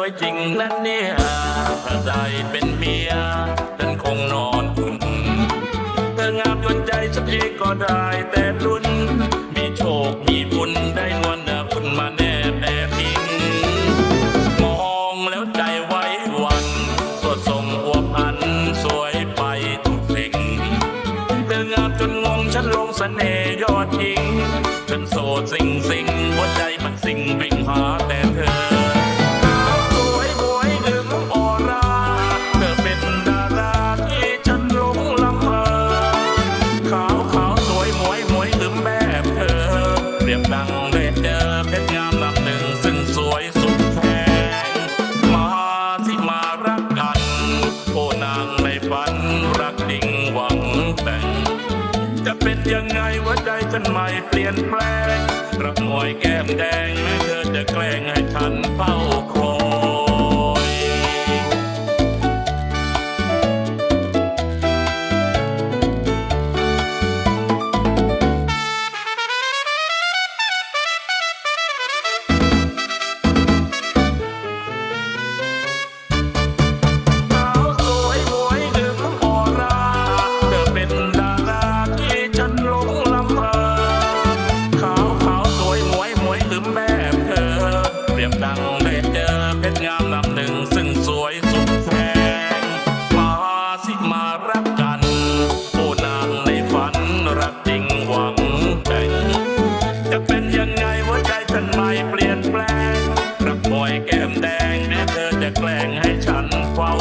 วยจริงนั้นเนี่ยถ้าได้เป็นเมียฉันคงนอนอุ่นเธองามจนใจสักทีก็ได้แต่ลุ้น มีโชคมีบุญได้นวลนะคุณมาแน่แอบพิงมองแล้วใจไว้วันสดทรงอวบอันสวยไปทุกสิ่งเธองามจนงงฉันลงเสน่ห์ยอดหญิงฉันโสดสิ่งสิ่งหัวใจมันสิ่งวิ่งหาแต่ รียบดังได้เจอเพชรงามลำหนึ่งซึ่งสวยสุดแพงมาที่มารักกัน โอ้นางในฝันรักจริงหวังแต่ง จะเป็นยังไงว่าใจฉันไม่เปลี่ยนแปลงรับหมวยแก้มแดงแม้เธอจะแกล้งให้ฉันเฝ้าค มแดงแม้เธอจะแกล้งให้ฉันเฝ้า